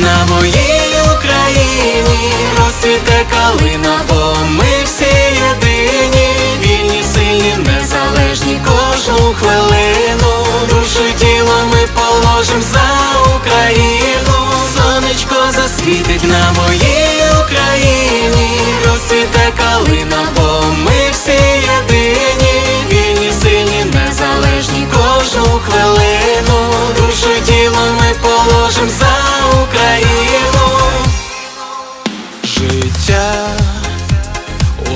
на моїй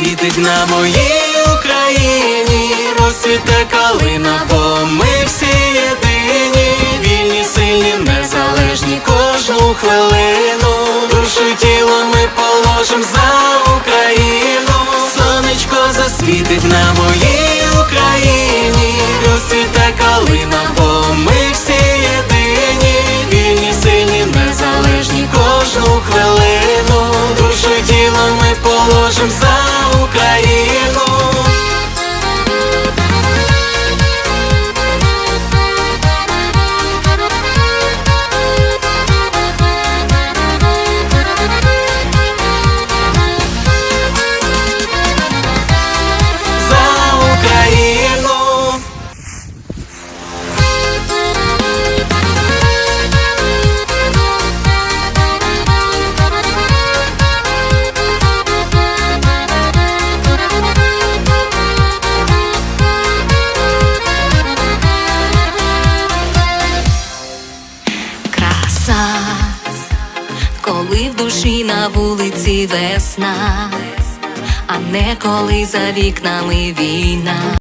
засвітить на моїй Україні, розцвіте калина, бо ми всі єдині, вільні, сильні, незалежні кожну хвилину. Душу тіло ми положим коли в душі на вулиці весна, а не коли за вікнами війна.